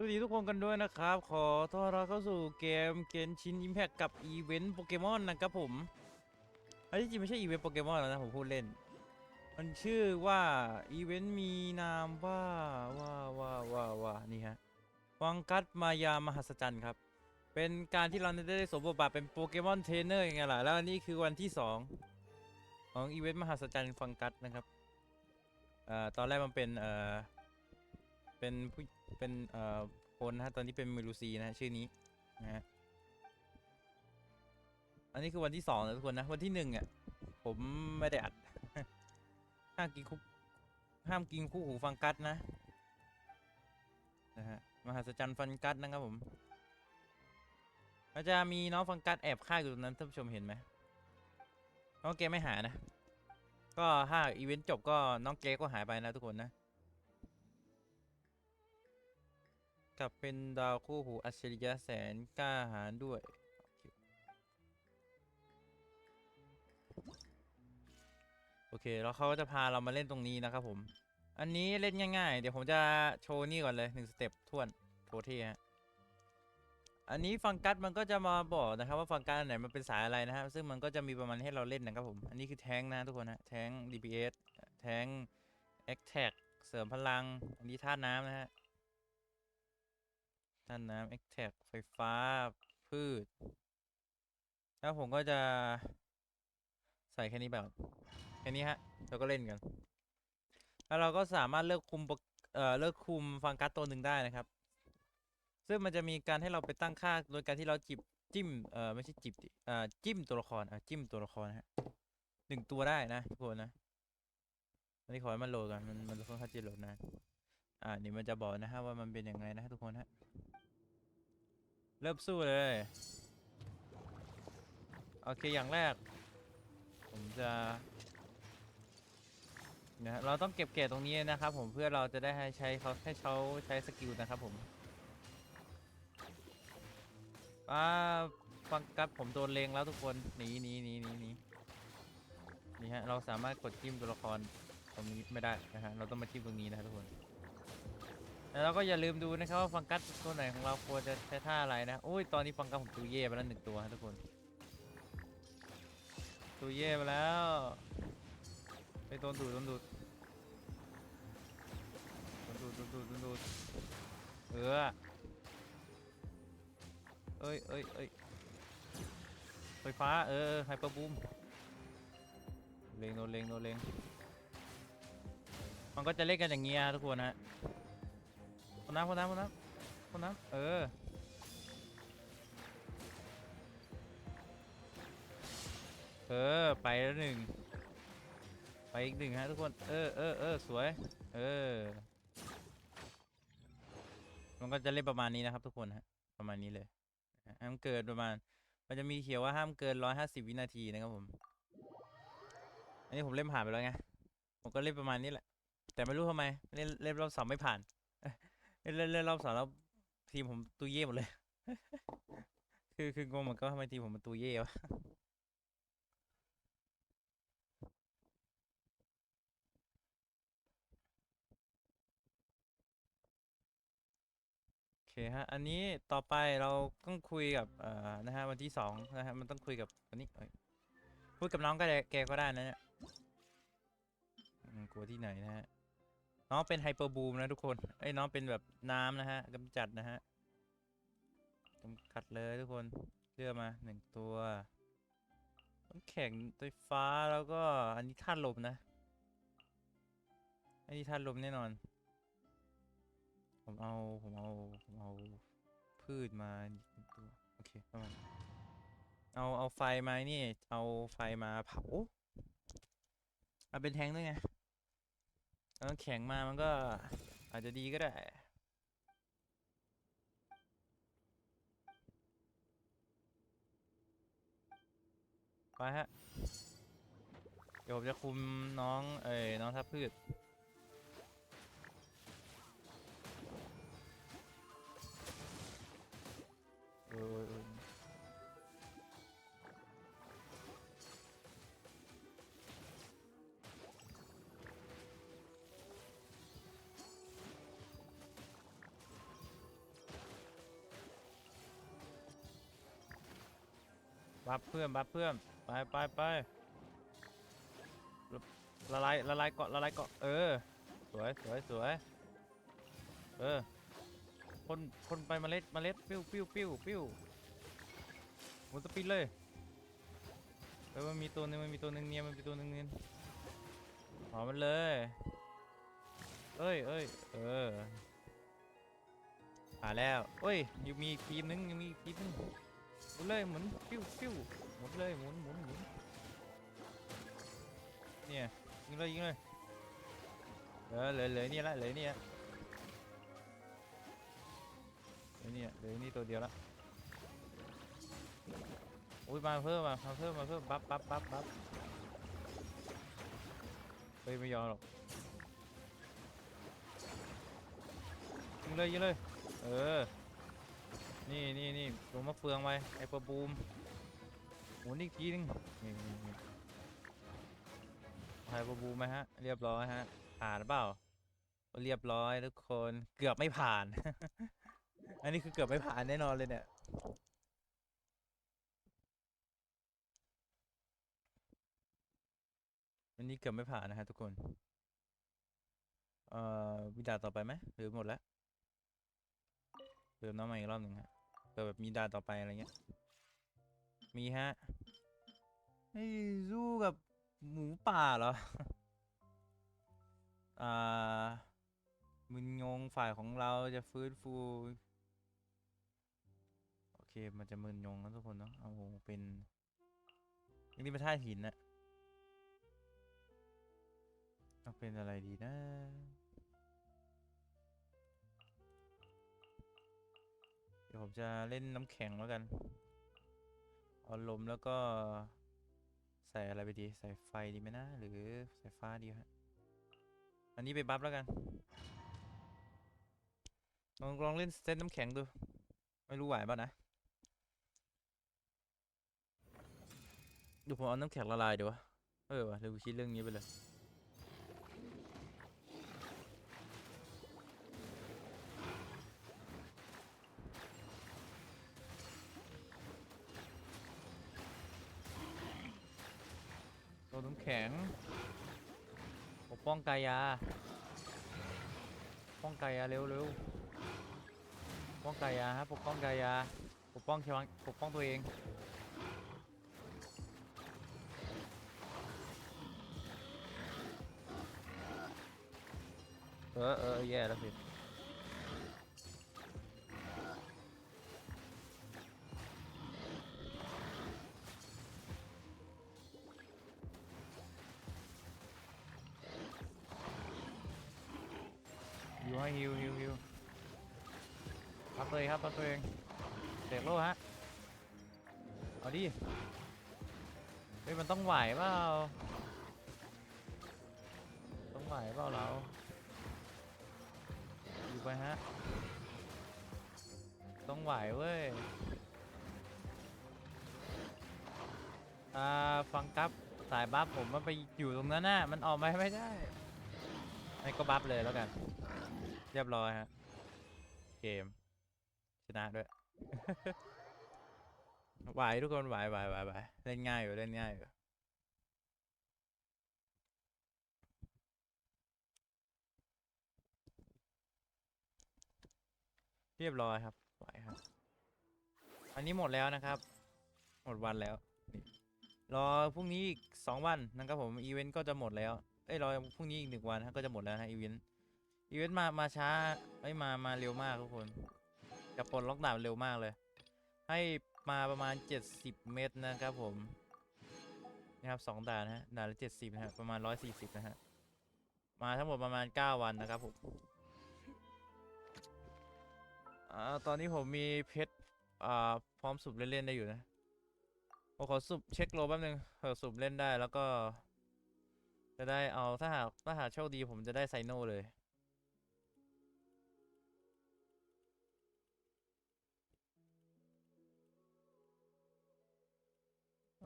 สวัสดีทุกคนกันด้วยนะครับ ขอต้อนรับเข้าสู่เกมเกนชินอิมแพคกับอีเวนต์โปเกมอนนะครับผม อันที่จริงไม่ใช่อีเวนต์โปเกมอนแล้วนะผมพูดเล่น มันชื่อว่าอีเวนต์มีนามว่าว่าว่าว่าว่านี่ฮะ วังกัตมายามหัศจรรย์ครับ เป็นการที่เราได้สวมบทบาทเป็นโปเกมอนเทรนเนอร์ยังไงล่ะ แล้วอันนี้คือวันที่สองของอีเวนต์มหัศจรรย์ฟังกัตนะครับ เอ่อ ตอนแรกมันเป็นเอ่อ เป็นผู้เป็นเอ่อคนนะฮะตอนนี้เป็นมิลูซีนะฮะชื่อนี้นะฮะอันนี้คือวันที่สองนะทุกคนนะวันที่หนึ่งอะผมไม่ได้อัดห้ามกินคุกห้ามกินคู่หูฟังกัดนะนะฮะมหัศจรรย์ฟังกัดนะครับผมมันจะมีน้องฟังกัดแอบฆ่าอยู่ตรงนั้นท่านผู้ชมเห็นไหมน้องเกไม่หายนะ ก็ถ้าอีเวนต์จบก็น้องเกก็หายไปนะทุกคนนะ กลับเป็นดาวคู่หูอัจฉริยะแสนกล้าหาญด้วย โอเค แล้วเขาก็จะพาเรามาเล่นตรงนี้นะครับผม อันนี้เล่นง่ายๆ เดี๋ยวผมจะโชว์นี่ก่อนเลยหนึ่งสเต็ปท่วนโชว์เที่ฮะอันนี้ฟังกัสมันก็จะมาบอกนะครับว่าฟังกัสอันไหนมันเป็นสายอะไรนะครับซึ่งมันก็จะมีประมาณให้เราเล่นนะครับผม อันนี้คือแทงนะทุกคนนะแทง DPS แทง a t t a c เสริมพลัง อันนี้ธาน้ำนะฮะ ท่านน้ำ e x t ็ c ไฟฟ้า พืช แล้วผมก็จะใส่แค่นี้แบบแค่นี้ฮะแล้วก็เล่นกัน แล้วเราก็สามารถเลือกคุมเอ่อเลือกคุมฟังกัสตัวหนึ่งได้นะครับ ซึ่งมันจะมีการให้เราไปตั้งค่าโดยการที่เราจิบจิ้มเอ่อไม่ใช่จิบเอ่อจิ้มตัวละครอะจิ้มตัวละครฮะหนึ่งตัวได้นะทุกคนนะอันนี้ขอให้มันโหลดกันมันมันค่อนข้างจะโหลดนานอ่านี่มันจะบอกนะฮะว่ามันเป็นยังไงนะฮะทุกคนฮะ เริ่มสู้เลย โอเค อย่างแรก ผมจะนะเราต้องเก็บเกรดตรงนี้นะครับผมเพื่อเราจะได้ให้ใช้เขาให้เขาใช้สกิลนะครับผมอ่าฟังกับผมโดนเลงแล้วทุกคนหนีหนีหนีหนีหนีนี่ฮะเราสามารถกดจิ้มตัวละครตรงนี้ไม่ได้นะฮะเราต้องมาจิ้มตรงนี้นะทุกคน แล้วก็อย่าลืมดูนะครับว่าฟังกัสตัวไหนของเราควรจะใช้ท่าอะไรนะโอ้ยตอนนี้ฟังกัสผมตูเย่ไปแล้วหนึ่งตัวทุกคนตูเย่ไปแล้วไปโดนดูดโดนดูดโดนดูดโดนดูดโดนดูดเออเอ้ยเอ้ยเอ้ยไฟฟ้าเออไฮเปอร์บูมเลงโดนเลงโดนเลงมันก็จะเล่นกันอย่างเงี้ยทุกคนฮะ คนน้ำคนน้ำคนน้ำคนน้ำเออ เออ ไปแล้วหนึ่ง ไปอีกหนึ่งฮะทุกคน เออเออเออสวย เออ มันก็จะเล่นประมาณนี้นะครับทุกคนฮะ ประมาณนี้เลย ห้ามเกินประมาณ มันจะมีเขียวว่าห้ามเกินร้อยห้าสิบวินาทีนะครับผม อันนี้ผมเล่นผ่านไปแล้วไง ผมก็เล่นประมาณนี้แหละ แต่ไม่รู้ทำไม เล่นเล่นรอบสองไม่ผ่าน เล่นเล่นเล่นรอบสองแล้วทีมผมตูเย่หมดเลย คือคืองงเหมือนกันว่าทำไมทีมผมมันตูเย่วะโอเคฮะ อันนี้ต่อไปเราต้องคุยกับเอ่อนะฮะวันที่สองนะฮะมันต้องคุยกับอันนี้เอ้ยพูดกับน้องก็ได้แกก็ได้นะเนี่ยอืมกลัวที่ไหนนะฮะ น้องเป็นไฮเปอร์บูมนะทุกคนไอ้น้องเป็นแบบน้ำนะฮะกำจัดนะฮะกำจัดเลยทุกคนเลือกมาหนึ่งตัวน้ำแข็งไฟฟ้าแล้วก็อันนี้ธาตุลมนะอันนี้ธาตุลมแน่นอน ผมเอาผมเอาผมเอาพืชมาอีกหนึ่งตัวโอเคประมาณเอาเอาไฟมานี่เอาไฟมาเผาเอาเป็นแทงด้วยไง แล้วแข็งมามันก็อาจจะดีก็ได้ไปฮะ เดี๋ยวผมจะคุมน้องเอ้ยน้องทับพืชเออ บัฟเพื่อนบัฟเพื่อนไปไปไปละลายละลายเกาะละลายเกาะเออ สวยสวยสวยเออคนคนไปเมล็ดเมล็ดปิ้วปิ้วปิ้วปิ้วหมุนสปินเลยเออมันมีตัวหนึงมันมีตัวหนึงเนี่ยมันมีตัวหนึงเนี่ยหอมมันเลยเอ้ยเอ้ยเออผ่าแล้วเอ้ยยังมีทีมนึงยังมีทีมนึง มุนเลยหมุนปิ้วปิ้วหมุนเลยหมุนหมุนหมุนเนี่ยยิงเลยยิงเลยเออเหลือเหลือนี่ละเหลือนี่ละเหลือนี่เหลือนี่ตัวเดียวละอุ้ยมาเพิ่มมามาเพิ่มมาเพิ่มบัฟบัฟบัฟบัฟเฮ้ยไม่ยอมหรอกยิงเลยยิงเลยเออ นี่นี่นี่ลงมะเฟืองไปไอประบูมหมุนอีกทีนึงนี่นี่นี่ไอประบูมไหมฮะ เรียบร้อยฮะ ผ่านหรือเปล่า เรียบร้อยทุกคนเกือบไม่ผ่าน อันนี้คือเกือบไม่ผ่านแน่นอนเลยเนี่ยอันนี้เกือบไม่ผ่านนะฮะทุกคน เอ่อวิดาต่อไปไหมหรือหมดแล้วเติมน้ำมาอีกรอบหนึ่งฮะ ผื่อแบบมีด่านต่อไปอะไรเงี้ย มีฮะให้สู้กับหมูป่าเหรอ อ่า มึนงงฝ่ายของเราจะฟื้นฟู โอเค มันจะมึนงงนะทุกคนเนาะ เอาเป็นอันนี้เป็นท่าหินนะเอาเป็นอะไรดีนะ ยวผมจะเล่นน้ำแข็งแล้วกันเอาลมแล้วก็ใส่อะไรไปดี ใส่ไฟดีไหมนะ หรือใส่ฟ้าดีฮะ อันนี้ไปบัฟแล้วกัน ลองลองเล่นเซตน้ำแข็งดู ไม่รู้ไหวป่ะนะดูผมเอาน้ำแข็งละลายเดี๋ยววะ เออวะเดี๋ยวคิดเรื่องนี้ไปเลยำแข็งปกป้องกายา ป้องกายาเร็วเร็วป้องกายาฮะปกป้องกายา ปกป้องเชวังปกป้องตัวเองเออเออแย่แล้วสิ ให้ฮิวฮิวฮิวรับตัวเองครับรับตัวเองเสกโลฮะ เอาดิ เฮ้ย มันต้องไหวเปล่า ต้องไหวเปล่าเรา อยู่ไปฮะ ต้องไหวเว้ย อ่า ฟังครับสายบัฟผมมันไปอยู่ตรงนั้นน่ะ มันออกมาไม่ได้ให้ก็บัฟเลยแล้วกัน รียบร้อยฮะ เกม ชนะด้วย ไหวทุกคนไหวไหวไหวไหวเล่นง่ายอยู่เล่นง่ายอยู่เรียบร้อยครับไหวครับ อันนี้หมดแล้วนะครับ หมดวันแล้ว รอพรุ่งนี้อีกสองวันนะครับผม อีเวนต์ก็จะหมดแล้ว เอ้ย รอพรุ่งนี้อีกหนึ่งวันก็จะหมดแล้วนะอีเวนต์ อีเวนต์มา มาช้าไม่มา มาเร็วมากทุกคนจะปลดล็อกดาวน์เร็วมากเลย ให้มาประมาณ 70 เมตรนะครับผม นะครับสองด่านนะฮะด่านละ70นะฮะประมาณ 140 นะฮะ มาทั้งหมดประมาณ 9 วันนะครับผมอ่าตอนนี้ผมมีเพชรอ่าพร้อมสุบเล่น ๆ ได้อยู่นะผมขอสุบเช็คโลแป๊บนึงเผื่อสุบเล่นได้แล้วก็ จะได้เอาถ้าหากถ้าหากโชคดีผมจะได้ไซโนเลย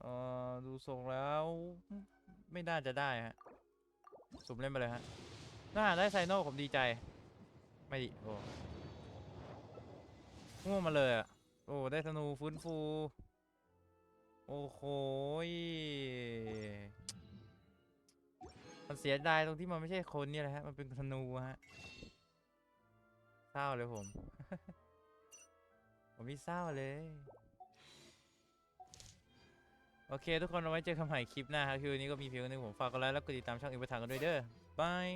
เอ่อดูทรงแล้วไม่น่าจะได้ฮะสุ่มเล่นไปเลยฮะถ้าได้ไซโนผมดีใจ ไม่ดิโอ้ง่วงมาเลยอะโอ้ได้ธนูฟื้นฟู โอ้โหมันเสียดายตรงที่มันไม่ใช่คนเนี่ยแหละฮะ มันเป็นธนูฮะเศร้าเลยผม ผมนี่เศร้าเลย โอเค ทุกคนเอาไว้เจอกันใหม่คลิปหน้าครับคือวันนี้ก็มีเพียงเท่านี้ผมฝากกดไลค์แล้วกดติดตามช่องอินประทางกันด้วยเด้อบาย